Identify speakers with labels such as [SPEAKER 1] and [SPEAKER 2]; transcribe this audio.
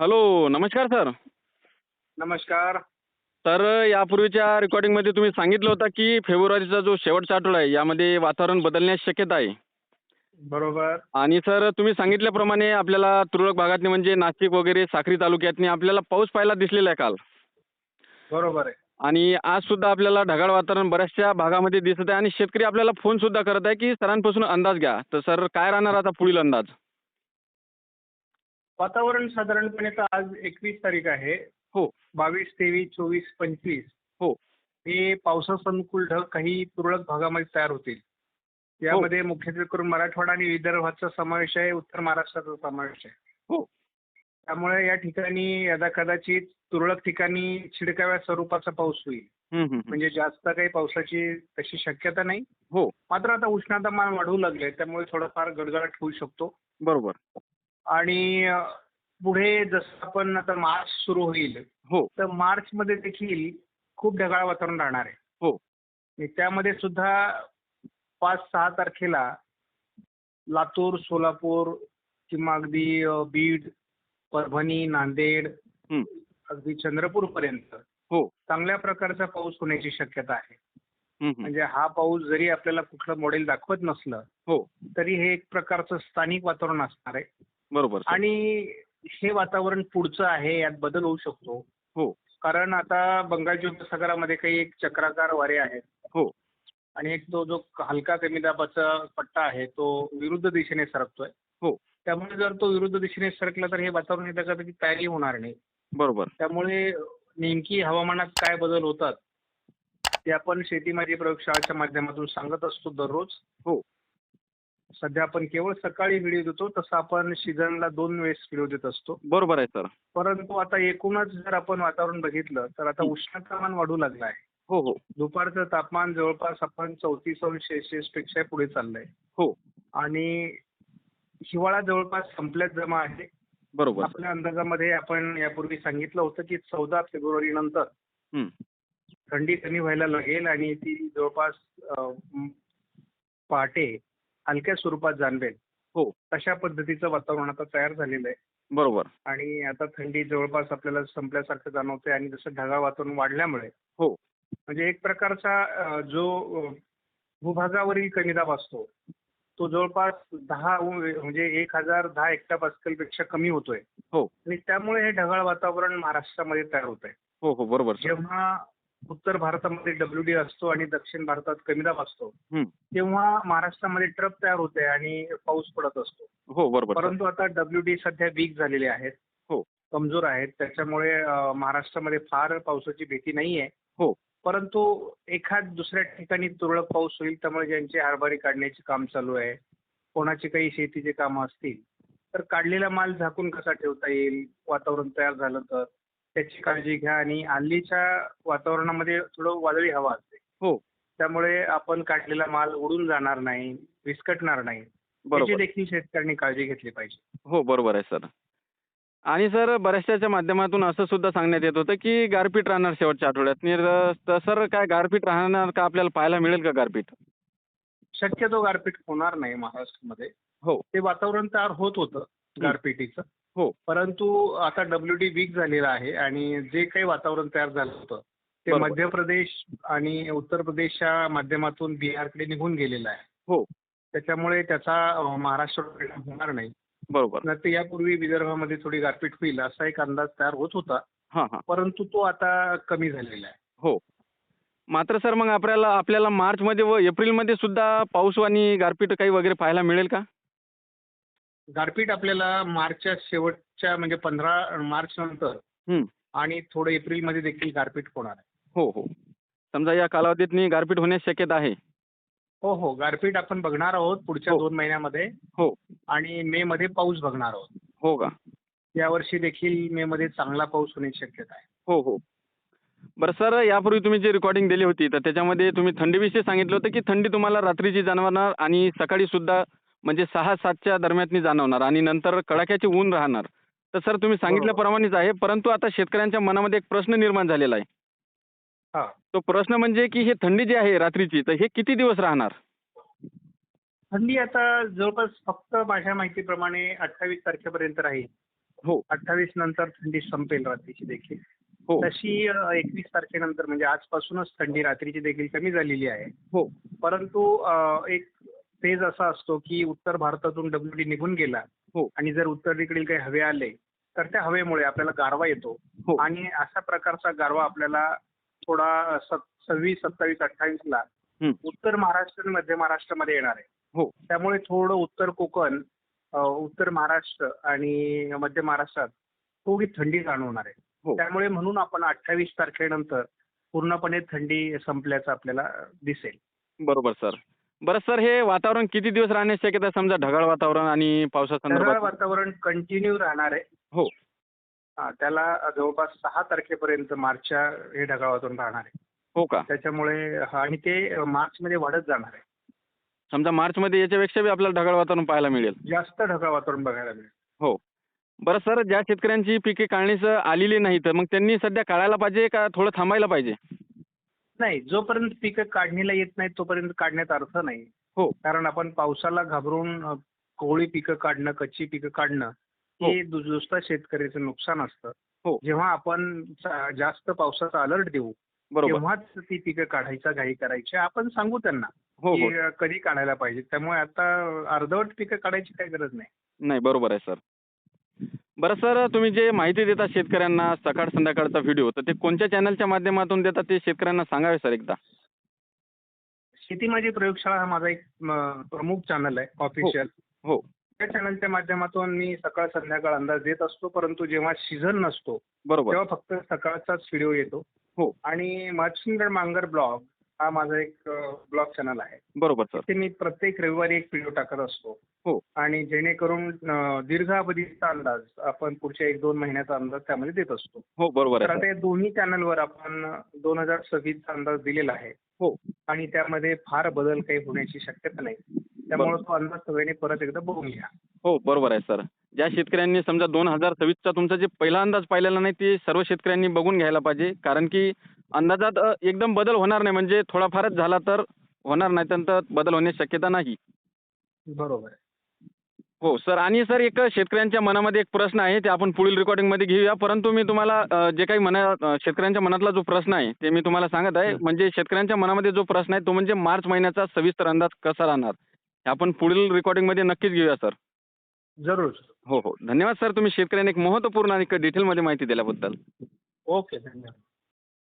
[SPEAKER 1] Hello नमस्कार sir.
[SPEAKER 2] नमस्कार.
[SPEAKER 1] तर यापूर्वीच्या रेकॉर्डिंगमध्ये तुम्ही सांगितलं होतं की फेब्रुवारीचा जो शेवटचा आठवडा आहे यामध्ये वातावरण बदलण्याची शक्यता आहे.
[SPEAKER 2] बरोबर.
[SPEAKER 1] आणि सर तुम्ही सांगितल्याप्रमाणे आपल्याला तुरळक भागातनी म्हणजे नाशिक वगैरे साक्री तालुक्यातनी आपल्याला पाऊस पाहायला दिसलेला आहे काल.
[SPEAKER 2] बरोबर आहे.
[SPEAKER 1] आणि आज सुद्धा आपल्याला ढगाळ वातावरण बऱ्याचशा भागामध्ये दिसत आहे आणि शेतकरी आपल्याला फोन सुद्धा करत आहे की सरांपासून अंदाज घ्या. तर सर काय राहणार आता पुढील अंदाज?
[SPEAKER 2] वातावरण साधारणपणे तर आज एकवीस तारीख आहे.
[SPEAKER 1] हो.
[SPEAKER 2] बावीस तेवीस चोवीस पंचवीस.
[SPEAKER 1] हो.
[SPEAKER 2] हे पावसास अनुकूल ढग काही तुरळक भागामध्ये तयार होतील. यामध्ये मुख्यत्वे करून मराठवाडा आणि विदर्भाचा समावेश आहे उत्तर महाराष्ट्राचा समावेश आहे.
[SPEAKER 1] हो.
[SPEAKER 2] त्यामुळे या ठिकाणी यदा कदाचित तुरळक ठिकाणी छिडकाव्या स्वरूपाचा पाऊस होईल. म्हणजे जास्त काही पावसाची तशी शक्यता नाही.
[SPEAKER 1] हो.
[SPEAKER 2] मात्र आता उष्णतामान वाढू लागले त्यामुळे थोडंफार गडगडाट होऊ शकतो.
[SPEAKER 1] बरोबर.
[SPEAKER 2] आणि पुढे जसं आपण आता मार्च सुरू होईल
[SPEAKER 1] हो.
[SPEAKER 2] तर मार्च मध्ये देखील खूप ढगाळ वातावरण राहणार आहे.
[SPEAKER 1] हो.
[SPEAKER 2] त्यामध्ये सुद्धा पाच सहा तारखेला लातूर सोलापूर किंवा अगदी बीड परभणी नांदेड. अगदी चंद्रपूर पर्यंत
[SPEAKER 1] हो.
[SPEAKER 2] चांगल्या प्रकारचा पाऊस होण्याची शक्यता आहे. म्हणजे हा पाऊस जरी आपल्याला कुठलं मॉडेल दाखवत नसलं
[SPEAKER 1] हो.
[SPEAKER 2] तरी हे एक प्रकारचं स्थानिक वातावरण असणार आहे.
[SPEAKER 1] बरोबर सर.
[SPEAKER 2] आणि हे वातावरण पुढचं आहे यात बदल होऊ शकतो.
[SPEAKER 1] हो.
[SPEAKER 2] कारण आता बंगालच्या उपसागरामध्ये काही एक चक्राकार वारे आहेत.
[SPEAKER 1] हो.
[SPEAKER 2] आणि एक तो जो हलका कमी दाबाचा पट्टा आहे तो विरुद्ध दिशेने सरकतोय.
[SPEAKER 1] हो.
[SPEAKER 2] त्यामुळे जर तो विरुद्ध दिशेने सरकला तर हे वातावरण येतं का त्याची तयारी होणार नाही.
[SPEAKER 1] बरोबर.
[SPEAKER 2] त्यामुळे नेमकी हवामानात काय बदल होतात ते आपण शेती माझी प्रयोगशाळेच्या माध्यमातून सांगत असतो दररोज.
[SPEAKER 1] हो.
[SPEAKER 2] सध्या आपण केवळ सकाळी व्हिडिओ देतो तसं आपण सीझनला दोन वेळेस व्हिडिओ देत असतो.
[SPEAKER 1] बरोबर आहे सर.
[SPEAKER 2] परंतु आता एकूणच जर आपण वातावरण बघितलं तर आता. उष्णतामान वाढू लागलं आहे.
[SPEAKER 1] हो हो.
[SPEAKER 2] दुपारचं तापमान जवळपास आपण चौतीस अंश सेल्सिअसपेक्षा पुढे चाललंय.
[SPEAKER 1] हो.
[SPEAKER 2] आणि हिवाळा जवळपास संपल्यात जमा आहे.
[SPEAKER 1] बरोबर.
[SPEAKER 2] आपल्या अंदाजामध्ये आपण यापूर्वी सांगितलं होतं की चौदा फेब्रुवारी नंतर. थंडी कमी व्हायला लागेल आणि ती जवळपास पहाटे हलक्या स्वरूपात जाणवेल.
[SPEAKER 1] हो.
[SPEAKER 2] तशा पद्धतीचं वातावरण आता तयार झालेलं आहे.
[SPEAKER 1] बरोबर.
[SPEAKER 2] आणि आता थंडी जवळपास आपल्याला संपल्यासारखं जाणवते आणि जसं ढगाळ वातावरण वाढल्यामुळे
[SPEAKER 1] हो.
[SPEAKER 2] म्हणजे एक प्रकारचा जो भूभागावरील कमी दाब असतो तो जवळपास दहा म्हणजे एक हजार दहा एक्टा पेक्षा कमी होतोय.
[SPEAKER 1] हो.
[SPEAKER 2] आणि त्यामुळे हे ढगाळ वातावरण महाराष्ट्रामध्ये तयार होत आहे
[SPEAKER 1] हो हो बरोबर
[SPEAKER 2] जेव्हा उत्तर भारतामध्ये डब्ल्यू डी असतो आणि दक्षिण भारतात कमी दाब असतो. तेव्हा महाराष्ट्रामध्ये ट्रप तयार होते आणि पाऊस पडत असतो.
[SPEAKER 1] हो बरोबर.
[SPEAKER 2] परंतु आता डब्ल्यू डी सध्या वीक झालेले आहेत.
[SPEAKER 1] हो.
[SPEAKER 2] कमजोर आहेत. त्याच्यामुळे महाराष्ट्रामध्ये फार पावसाची भीती नाहीये.
[SPEAKER 1] हो.
[SPEAKER 2] परंतु एखाद दुसऱ्या ठिकाणी तुरळक पाऊस होईल त्यामुळे ज्यांची हरभरी काढण्याचे काम चालू आहे कोणाची काही शेतीचे कामं असतील तर काढलेला माल झाकून कसा ठेवता येईल? वातावरण तयार झालं तर? त्याची काळजी घ्या आणि हल्लीच्या वातावरणामध्ये थोडं वादळी हवा असते.
[SPEAKER 1] हो.
[SPEAKER 2] त्यामुळे आपण काढलेला माल उडून जाणार नाही विस्कटणार नाही. त्याची
[SPEAKER 1] बरोबर
[SPEAKER 2] देखील शेतकऱ्यांनी काळजी घेतली पाहिजे.
[SPEAKER 1] हो बरोबर आहे सर. आणि सर बऱ्याचशाच्या माध्यमातून असं सुद्धा सांगण्यात येत होतं की गारपीट राहणार शेवटच्या आठवड्यात. नि- तर सर काय गारपीट राहणार का आपल्याला पाहायला मिळेल का गारपीट?
[SPEAKER 2] शक्यतो गारपीट होणार नाही महाराष्ट्रामध्ये.
[SPEAKER 1] हो.
[SPEAKER 2] ते वातावरण तयार होत होतं गारपिटीचं.
[SPEAKER 1] हो
[SPEAKER 2] परंतु आता डब्ल्यू डी वीक झालेलं आहे आणि जे काही वातावरण तयार झालं होतं ते. मध्य प्रदेश आणि उत्तर प्रदेशच्या माध्यमातून बिहारकडे निघून गेलेलं आहे.
[SPEAKER 1] हो.
[SPEAKER 2] त्याच्यामुळे त्याचा अं, महाराष्ट्रावर परिणाम होणार नाही.
[SPEAKER 1] बरोबर.
[SPEAKER 2] नाही तर यापूर्वी विदर्भामध्ये थोडी गारपीट होईल असा एक अंदाज तयार होत होता. परंतु तो आता कमी झालेला आहे.
[SPEAKER 1] हो. मात्र सर मग आपल्याला आपल्याला मार्चमध्ये व एप्रिलमध्ये सुद्धा पाऊस आणि गारपीट काही वगैरे पाहायला मिळेल का?
[SPEAKER 2] गारपीट आपल्याला मार्चच्या शेवटच्या म्हणजे पंधरा मार्च नंतर. आणि थोडं एप्रिलमध्ये देखील गारपीट होणार आहे.
[SPEAKER 1] हो हो. समजा या कालावधीत गारपीट होण्याची शक्यता आहे.
[SPEAKER 2] हो हो. गारपीट आपण बघणार आहोत पुढच्या
[SPEAKER 1] हो.
[SPEAKER 2] दोन महिन्यामध्ये.
[SPEAKER 1] हो.
[SPEAKER 2] आणि मे मध्ये पाऊस बघणार आहोत.
[SPEAKER 1] हो का?
[SPEAKER 2] यावर्षी देखील मे मध्ये चांगला पाऊस होण्याची शक्यता आहे.
[SPEAKER 1] हो हो. बरं सर यापूर्वी तुम्ही जी रेकॉर्डिंग दिली होती तर त्याच्यामध्ये तुम्ही थंडीविषयी सांगितलं होतं की थंडी तुम्हाला रात्रीची जाणवणार आणि सकाळी सुद्धा म्हणजे सहा सातच्या दरम्याननी जाणवणार आणि नंतर कडाक्याचे ऊन राहणार. तर सर तुम्ही सांगितल्याप्रमाणेच आहे परंतु आता शेतकऱ्यांच्या मनामध्ये एक प्रश्न निर्माण झालेला आहे.
[SPEAKER 2] हा.
[SPEAKER 1] तो प्रश्न म्हणजे की हे थंडी जी आहे रात्रीची तर हे किती दिवस राहणार?
[SPEAKER 2] थंडी आता जवळपास फक्त माझ्या माहितीप्रमाणे अठ्ठावीस तारखेपर्यंत राहील.
[SPEAKER 1] हो.
[SPEAKER 2] अठ्ठावीस नंतर थंडी संपेल रात्रीची देखील.
[SPEAKER 1] हो.
[SPEAKER 2] तशी एकवीस तारखेनंतर म्हणजे आजपासूनच थंडी रात्रीची देखील कमी झालेली आहे.
[SPEAKER 1] हो.
[SPEAKER 2] परंतु एक फेज असा असतो की उत्तर भारतातून डब्ल्यू डी निघून गेला
[SPEAKER 1] हो.
[SPEAKER 2] आणि जर उत्तरेकडील काही हवे आले तर त्या हवेमुळे आपल्याला गारवा येतो
[SPEAKER 1] हो.
[SPEAKER 2] आणि अशा प्रकारचा गारवा आपल्याला थोडा सव्वीस सत्तावीस अठ्ठावीस ला. उत्तर महाराष्ट्र आणि मध्य महाराष्ट्रामध्ये येणार आहे
[SPEAKER 1] हो.
[SPEAKER 2] त्यामुळे थोडं उत्तर कोकण उत्तर महाराष्ट्र आणि मध्य महाराष्ट्रात थोडी थंडी जाणवणार आहे
[SPEAKER 1] हो.
[SPEAKER 2] त्यामुळे म्हणून आपण अठ्ठावीस तारखेनंतर पूर्णपणे थंडी संपल्याचं आपल्याला दिसेल
[SPEAKER 1] बरोबर सर बरं सर हे वातावरण किती दिवस राहण्याची शक्यता आहे? समजा ढगाळ वातावरण आणि
[SPEAKER 2] ढगाळ
[SPEAKER 1] पावसासंदर्भात
[SPEAKER 2] वातावरण कंटिन्यू राहणार आहे.
[SPEAKER 1] हो.
[SPEAKER 2] हा, त्याला जवळपास सहा तारखेपर्यंत मार्चच्या हे ढगाळ वातावरण राहणार आहे.
[SPEAKER 1] हो का?
[SPEAKER 2] त्याच्यामुळे हा, आणि ते मार्चमध्ये वाढत जाणार आहे.
[SPEAKER 1] समजा मार्चमध्ये याच्यापेक्षा बी आपल्याला ढगाळ वातावरण पाहायला मिळेल.
[SPEAKER 2] जास्त ढगाळ वातावरण बघायला मिळेल.
[SPEAKER 1] बरं सर ज्या शेतकऱ्यांची पिके काढणीस आलेली नाही तर मग त्यांनी सध्या काढायला पाहिजे का थोडं थांबायला पाहिजे?
[SPEAKER 2] नाही जोपर्यंत पिकं काढणीला येत नाही तोपर्यंत काढण्यात अर्थ नाही.
[SPEAKER 1] हो.
[SPEAKER 2] कारण आपण पावसाला घाबरून अ, कोवळी पिकं काढणं कच्ची पिकं काढणं हे. दु- दुसऱ्या शेतकऱ्याचं नुकसान असतं.
[SPEAKER 1] हो.
[SPEAKER 2] जेव्हा आपण चा- जास्त पावसाचा अलर्ट देऊ
[SPEAKER 1] बरोबर.
[SPEAKER 2] तेव्हाच ती पिकं काढायचा घाई करायची. आपण सांगू त्यांना
[SPEAKER 1] हो हो.
[SPEAKER 2] की अ, कधी काढायला पाहिजे. त्यामुळे आता अर्धवट पिकं काढायची काही गरज नाही.
[SPEAKER 1] नाही बरोबर आहे सर. बरं सर तुम्ही जे माहिती देता शेतकऱ्यांना सकाळ संध्याकाळचा व्हिडिओ तर ते कोणत्या चॅनलच्या माध्यमातून देतात ते शेतकऱ्यांना सांगावे सर एकदा?
[SPEAKER 2] शेती माझी प्रयोगशाळा हा माझा एक म, प्रमुख चॅनल आहे ऑफिशियल
[SPEAKER 1] हो.
[SPEAKER 2] त्या चॅनलच्या माध्यमातून मी सकाळ संध्याकाळ अंदाज देत असतो परंतु जेव्हा सीझन नसतो
[SPEAKER 1] बरोबर.
[SPEAKER 2] तेव्हा फक्त सकाळचाच व्हिडिओ येतो.
[SPEAKER 1] हो.
[SPEAKER 2] आणि मच्छिंद्र मांगर ब्लॉग हा माझा एक ब्लॉग चॅनल आहे.
[SPEAKER 1] बरोबर सर.
[SPEAKER 2] ते मी प्रत्येक रविवारी एक व्हिडिओ टाकत असतो.
[SPEAKER 1] हो.
[SPEAKER 2] आणि जेणेकरून दीर्घावधीचा अंदाज आपण पुढच्या एक दोन महिन्याचा अंदाज त्यामध्ये देत असतो.
[SPEAKER 1] हो बरोबर
[SPEAKER 2] तर आता या दोन्ही चॅनलवर आपण दोन हजार सव्वीसचा अंदाज दिलेला आहे.
[SPEAKER 1] हो.
[SPEAKER 2] आणि त्यामध्ये फार बदल काही होण्याची शक्यता नाही. त्यामुळे तो अंदाज सगळ्यांनी परत एकदा बघून घ्या.
[SPEAKER 1] हो बरोबर आहे सर. ज्या शेतकऱ्यांनी समजा दोन हजार सव्वीसचा तुमचा जे पहिला अंदाज पाहिलेला नाही ते सर्व शेतकऱ्यांनी बघून घ्यायला पाहिजे. कारण की अंदाजात अ, एकदम बदल होणार नाही. म्हणजे थोडाफारच झाला तर होणार नाही. तर बदल होण्याची शक्यता नाही.
[SPEAKER 2] बरोबर आहे.
[SPEAKER 1] हो सर. आणि सर एक शेतकऱ्यांच्या मनामध्ये एक प्रश्न आहे. ते आपण पुढील रेकॉर्डिंगमध्ये घेऊया. परंतु मी तुम्हाला अ, जे काही मना अ, शेतकऱ्यांच्या मनातला जो प्रश्न आहे ते मी तुम्हाला सांगत आहे.
[SPEAKER 2] हं.
[SPEAKER 1] म्हणजे शेतकऱ्यांच्या मनामध्ये जो प्रश्न आहे तो म्हणजे मार्च महिन्याचा सविस्तर अंदाज कसा राहणार? हे आपण पुढील रेकॉर्डिंगमध्ये नक्कीच घेऊया सर.
[SPEAKER 2] जरूर
[SPEAKER 1] हो हो. धन्यवाद सर. तुम्ही शेतकऱ्यांनी एक महत्त्वपूर्ण आणि डिटेलमध्ये माहिती दिल्याबद्दल.
[SPEAKER 2] ओके धन्यवाद.